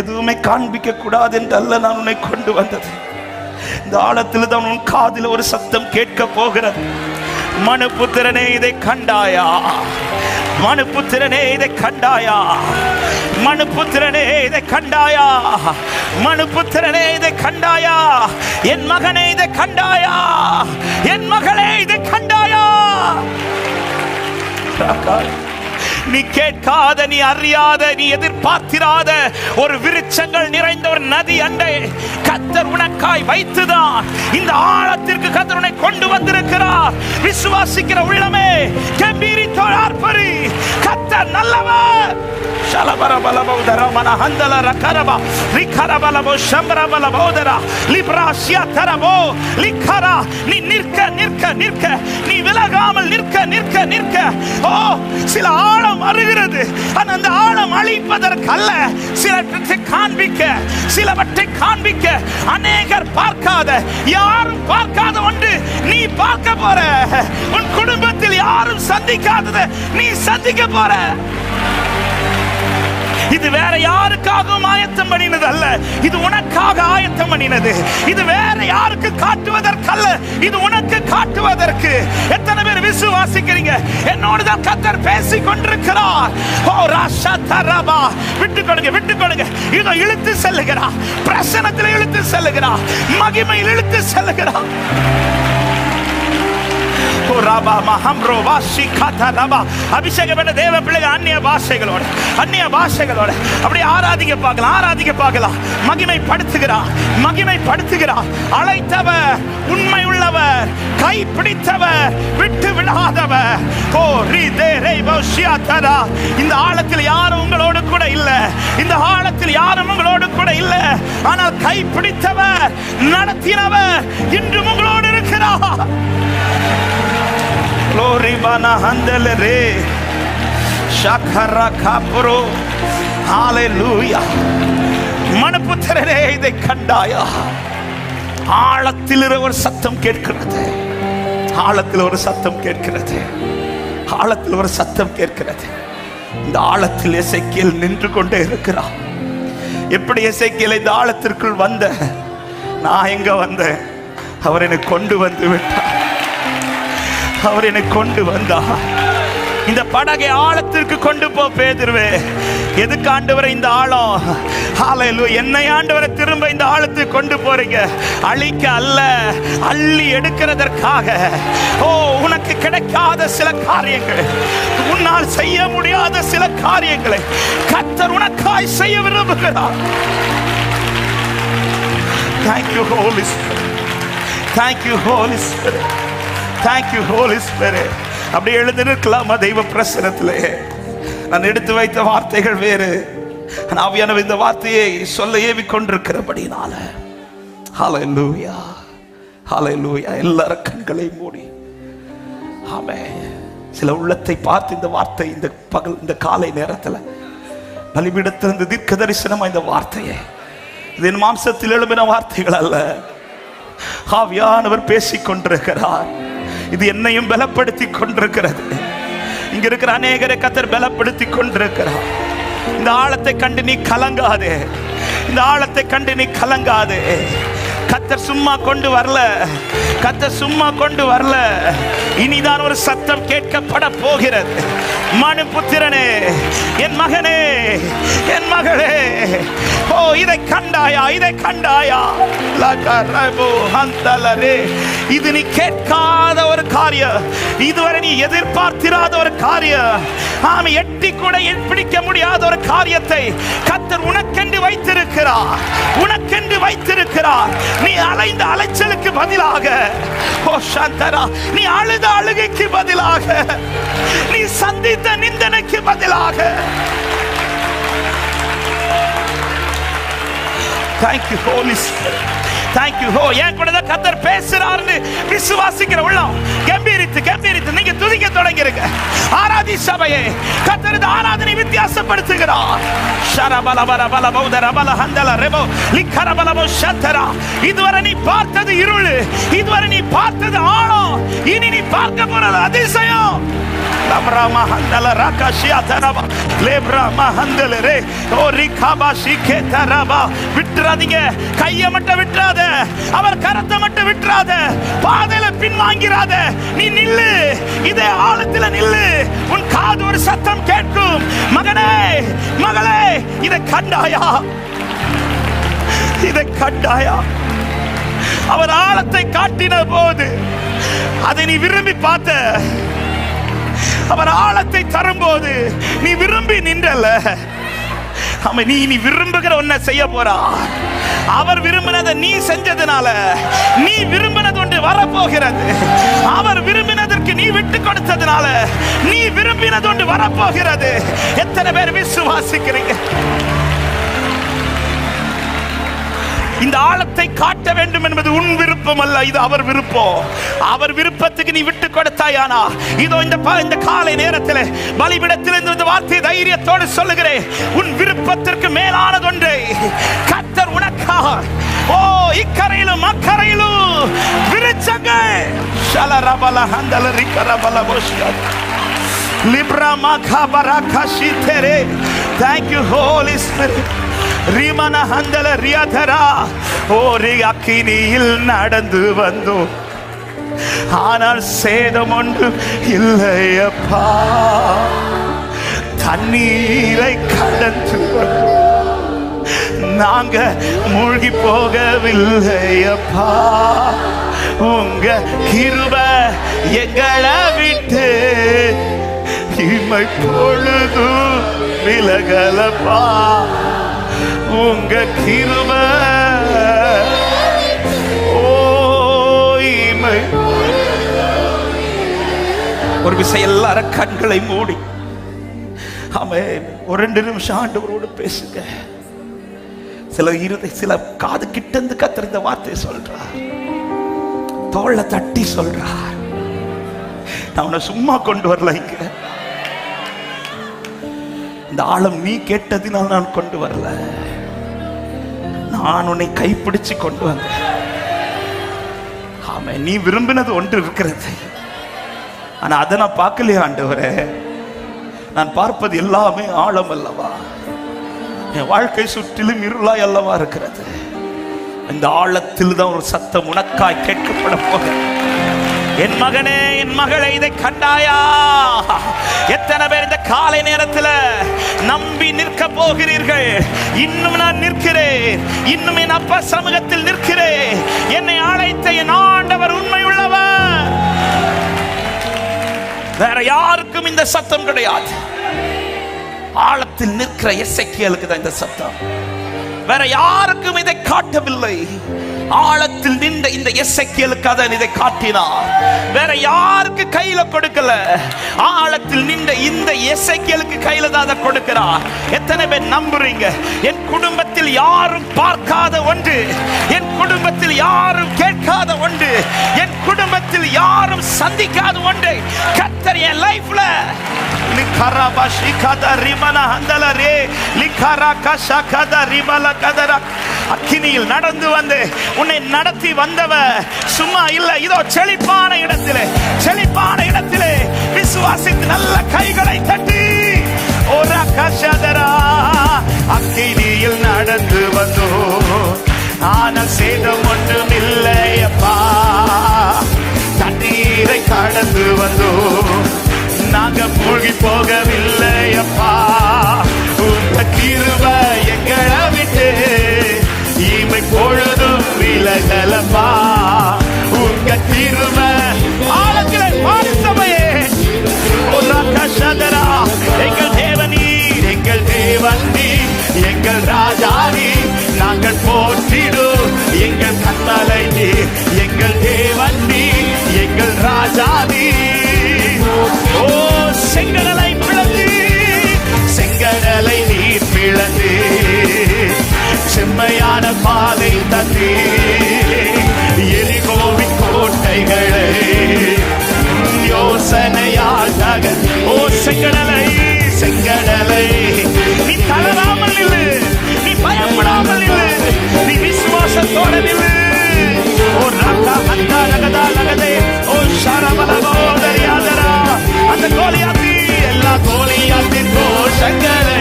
எதுவுமே காண்பிக்க கூடாது என்று அல்ல நான் உன்னை கொண்டு வந்தது. இந்த ஆழத்தில் தான் உன் காதில் ஒரு சத்தம் கேட்க போகிறது. மனுபுத்திரனே இதை கண்டாயா? மனுபுத்திரனே இதை கண்டாயா? மனுபுத்திரனே இதை கண்டாயா? மனுபுத்திரனே இதை கண்டாயா? என் மகனே இதை கண்டாயா? என் மகளே இதை கண்டாயா? நீ கேட்காத நீ அறியாத நீ எதிர்பார்த்திராத ஒரு விருட்சங்கள் நிறைந்த ஒரு நதி அண்டை. கத்தர் உனக்காய் வைத்துதான். இந்த ஆழத்திற்கு கத்தர் உன்னை கொண்டு வந்திருக்கிறார். விசுவாசிக்கிற உள்ளமே கம்பீரி Shalabarabalabaudara Manahandala Rakaraba Rikarabalabo Shambarabalabaudara Libra Siatarabo Likara Ni Nirka Nirka Nirka Ni விலகாமல் நிற்க நிற்க நிற்க ஓ சில ஆழம் வருகிறது அந்த ஆழம் அழிப்பதற்கல்ல. சிலவற்றை காண்பிக்க சிலவற்றை காண்பிக்க அநேகர் பார்க்காத யாரும் பார்க்காத ஒன்று நீ பார்க்க போற. உன் குடும்பத்தில் யாரும் சந்திக்காதது நீ சந்திக்க போற. இது வேற யாருக்காகவும் ஆயத்தம் பண்ணினது அல்ல. இது உனக்காக ஆயத்தம் பண்ணினது. இது வேற யாருக்கு காட்டுவதற்கல்ல. இது உனக்கு காட்டுவதற்கு. எத்தனை பேர் விசுவாசிக்கிறீங்க? என்னோடு தான் கத்தர் பேசி கொண்டிருக்கிறார். ஓ ராஷா தரபா. விட்டு கொடுங்க விட்டு கொடுங்க. இதோ இழுத்து செல்லுகிறா பிரசனத்தில் இழுத்து செல்லுகிறா மகிமையில் இழுத்து செல்லுகிறா அபிஷேகம் பண்ண தேவ பிள்ளைகள் அந்நிய பாஷைகளோட அந்நிய பாஷைகளோட அப்படியே ஆராதிக்க பார்க்கலாம் ஆராதிக்க பார்க்கலாம் மகிமை படுத்துகிறார் மகிமை படுத்துகிறார் அழைத்தவர் உண்மை உள்ளவர் கை பிடித்தவர் விட்டு விடாதவர் ஓ ரே தரா இந்த ஆழத்தில் யாரும் உங்களோடு கூட இல்ல. இந்த ஆழத்தில் யாரும் உங்களோடு கூட இல்ல. ஆனால் கை பிடித்தவர் நடத்தினவர் இன்றும் உங்களோடு இருக்கிறார். Glory bana handele re. Shakara kapro. Hallelujah. மனுபுத்திரரே இதை கண்டாயா ஆழத்தில் ஒரு சத்தம் கேட்கிறது ஆழத்தில் ஒரு சத்தம் கேட்கிறது ஆழத்தில் ஒரு சத்தம் கேட்கிறது இந்த ஆழத்தில் இசைக்கியல் நின்று கொண்டே இருக்கிறான் எப்படி இசைக்கியல் இந்த ஆழத்திற்குள் வந்த? நான் எங்க வந்தேன்? அவர் என்னை கொண்டு வந்து விட்டார். அவர் என்னை கொண்டு வந்தார். இந்த படகை ஆழத்திற்கு கொண்டு போ பேதிருவே. எதுக்கு ஆண்டவரை இந்த ஆழம்? ஹalleluya என்னை ஆண்டவரை திரும்ப இந்த ஆழத்துக்கு கொண்டு போறீங்க. அழிக்க அல்ல அள்ளி எடுக்கிறதற்காக. ஓ உனக்கு கிடைக்காத சில காரியங்கள். உன்னால் செய்ய முடியாத சில காரியங்களை கத்தர் உனக்காய் செய்ய விரும்புகிறார். Thank you Holy Spirit. Thank you holy spirit Spirit. அப்படியே எழுந்து நிற்கலாமா. தெய்வ பிரசனத்திலே. நான் எடுத்து வைத்த வார்த்தைகள் வேறு. நான் ஆவியானவர் இந்த வார்த்தையை சொல்ல ஏவி கொண்டிருக்கிறபடினால ஹalleluya லூயா எல்லாரும் கண்களை மூடி. ஆமே. சில உள்ளத்தை பார்த்து இந்த வார்த்தை இந்த பகல் இந்த காலை நேரத்தில் பலிபீடத்திலிருந்து தீர்க்க தரிசனமா இந்த வார்த்தையை. இது என் மாம்சத்தில் எழுப்பின வார்த்தைகள் அல்ல. ஆவியானவர் பேசிக் கொண்டிருக்கிறார் இது என்னையும் பலப்படுத்தி கொண்டிருக்கிறது. இங்க இருக்கிற அநேகரை கத்தர் பலப்படுத்தி கொண்டிருக்கிறார். இந்த ஆழத்தை கண்டு நீ கலங்காதே. இந்த ஆழத்தை கண்டு நீ கலங்காதே. கத்தர் சும்மா கொண்டு வரல. கத்தர் சும்மா கொண்டு வரல. இனிதான் ஒரு சத்தம் கேட்கப்பட போகிறது. மனு புத்திரனே என் மகனே என் மகளே கண்டாயா? இதை கண்டாயா? இது நீ கேட்காத ஒரு காரியம் இதுவரை நீ எதிர்பார்த்திராத ஒரு காரியம் ஆமை எட்டி கூட பிடிக்க முடியாத ஒரு காரியத்தை கத்தர் உனக்கென்று வைத்திருக்கிறார். உனக்கென்று வைத்திருக்கிறார். நீ அலைந்த அலைச்சலுக்கு பதிலாக. ஓ சந்தரா நீ அழுத அழுகைக்கு பதிலாக. நீ சந்தித்த நிந்தனைக்கு பதிலாக. Thank you, Holy Spirit. Thank you ஹோ oh, என் கூட தான் கத்தர் பேசுறாருன்னு விசுவாசிக்கிற உள்ளம். கம்பீரித்து கம்பீரித்து நீங்க துதிக்க தொடங்கிருங்க. ஆராதி சபையே கத்தர் இந்த ஆராதனை வித்தியாசப்படுத்துகிறார் ஷரபல பல பல பௌதர பல ஹந்தல ரெபோ லிக்கர பலபோ ஷத்தரா. இதுவரை நீ பார்த்தது இருள் இதுவரை நீ பார்த்தது ஆழம். இனி நீ பார்க்க போறது அதிசயம். லப்ரமா மஹந்தல ராகாஷியா தரபா லேப்ரா மஹந்தல ரே. ஓ ரிகாபா ஷிகே தரபா. விட்டுறாதீங்க. கையை மட்டும் விட்டுறாத. அவர் கரத்தை மட்டும் விட்டுறாத. பாதையில பின்வாங்கிறாத. நீ நில்லு. இதே ஆழத்துல நில்லு. உன் காது ஒரு சத்தம் கேட்கும். மகனே மகளே இதை கண்டாயா? இதை கண்டாயா? அவர் ஆழத்தை காட்டின போது அதை நீ விரும்பி பார்த்த. அவர் ஆழத்தை தரும்போது நீ விரும்பி நின்றல அவன் நீ நீ விரும்புகிற ஒன்ன செய்ய போறா. அவர் விரும்பினதை நீ செஞ்சதுனால நீ விரும்பினது ஒன்று வரப்போகிறது. அவர் விரும்பினதற்கு நீ விட்டு கொடுத்ததுனால நீ விரும்பினது ஒன்று வரப்போகிறது. எத்தனை பேர் விசுவாசிக்கிறீங்க? இந்த ஆழத்தை காட்ட வேண்டும் என்பது உன் விருப்பம் அல்ல இது அவர் விருப்பம். அவர் விருப்பத்துக்கு நீ விட்டு கொடுத்தாயானா? இதோ இந்த இந்த காலை நேரத்தில் பலிபிடத்தில் இருந்து இந்த வார்த்தை தைரியத்தோடு சொல்லுகிறேன். உன் விருப்பத்திற்கு மேலானது ஒன்றை கத்தர் உனக்காக ஓ இக்கரையிலும் அக்கரையிலும் விருச்சங்கள். சலரபல ஹந்தல ரிக்கரபல போஷ்கர் லிப்ரா மகாபரா கஷிதரே Thank thank you holy spirit ரிமன ஹந்தல ரியதரா. ஓரி அக்கினியில் நடந்து வந்தோம் ஆனால் சேதம் ஒன்று இல்லையப்பா. தண்ணீரை கடந்து நாங்க மூழ்கி போகவில்லையப்பா உங்க கிருப எங்களை விட்டு இமை பொழுது விலகலப்பா. உங்க கிருப. ஓய்மை. ஒரு விசை எல்லாரும் கண்களை மூடி. ஆமே ஒரு ரெண்டு நிமிஷம் ஆண்டவரோடு பேசுங்க. சில இருதை சில காது கிட்டந்து கத்திர இந்த வார்த்தையை சொல்றார். தோளை தட்டி சொல்றார். நான் உன்னை சும்மா கொண்டு வரல இங்க. இந்த ஆழம் நீ கேட்டதினால் நான் கொண்டு வரல. நான் உன்னை கைப்பிடிச்சு கொண்டு வந்தேன். ஆமா நீ விரும்பினது ஒன்று இருக்கிறது. ஆனா அதை நான் பார்க்கலையே ஆண்டவரே. நான் பார்ப்பது எல்லாமே ஆழம் அல்லவா? என் வாழ்க்கை சுற்றிலும் இருளாய் அல்லவா இருக்கிறது? இந்த ஆழத்தில் தான் ஒரு சத்தம் உனக்காய் கேட்கப்பட போக என் மகனே என் மகளை இதை கண்டாயா? எத்தனை பேர் இந்த காலை நேரத்தில் நம்பி நிற்க போகிறீர்கள். இன்னும் நான் நிற்கிறேன். இன்னும் என் அப்பா சமூகத்தில் நிற்கிறேன். என்னை அழைத்த என் ஆண்டவர் உண்மை உள்ளவர் வேற யாருக்கும் இந்த சத்தம் கிடையாது. ஆழத்தில் நிற்கிற எசைக்கியலுக்கு தான் இந்த சத்தம். வேற யாருக்கும் இதை காட்டவில்லை. ஆழத்தில் நின்ற இந்த எசைக்கியலுக்கு அதன் இதை காட்டினார். வேற யாருக்கு கையில கொடுக்கல? ஆழத்தில் நின்ற இந்த எசைக்கியலுக்கு கையில தான் அதை கொடுக்கிறார். எத்தனை பேர் நம்புறீங்க? என் குடும்பத்தில் யாரும் பார்க்காத ஒன்று. என் குடும்பத்தில் யாரும் கேட்காத ஒன்று. என் குடும்ப சந்திக்காத ஒன்றை கத்தர் என் லைஃப்ல லிக்கரா பஷி கத ரிமல ஹந்தல ரே லிக்கரா கஷகத ரிமல கதர அக்கினியில் நடந்து வந்து உன்னை நடத்தி வந்தவ சும்மா இல்ல இதோ செழிப்பான இடத்திலே செழிப்பான இடத்திலே விசுவாசித்து நல்ல கைகளை தட்டி. ஒரு கஷதரா அக்கினியில் நடந்து வந்தோ. ஆனால் சேதம் ஒன்றும் இல்லையப்பா. தண்ணீரை கடந்து வந்தோம் நாங்க மூழ்கி போகவில்லை அப்பா உங்க இல்லை நீ தளராமல் இல்லை நீ பயப்படாமல் இல்லை நீ விசுவாசத்தோட இல்லை ஓ ராக்கா அந்தா ரகதா ரகதே. ஓ ஷரபலவோ தரியாதரா அந்த கோலியாத்தி எல்லா கோலியாத்தின் கோஷங்களை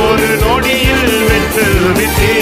ஒரு நொடியில் விட்டு விட்டே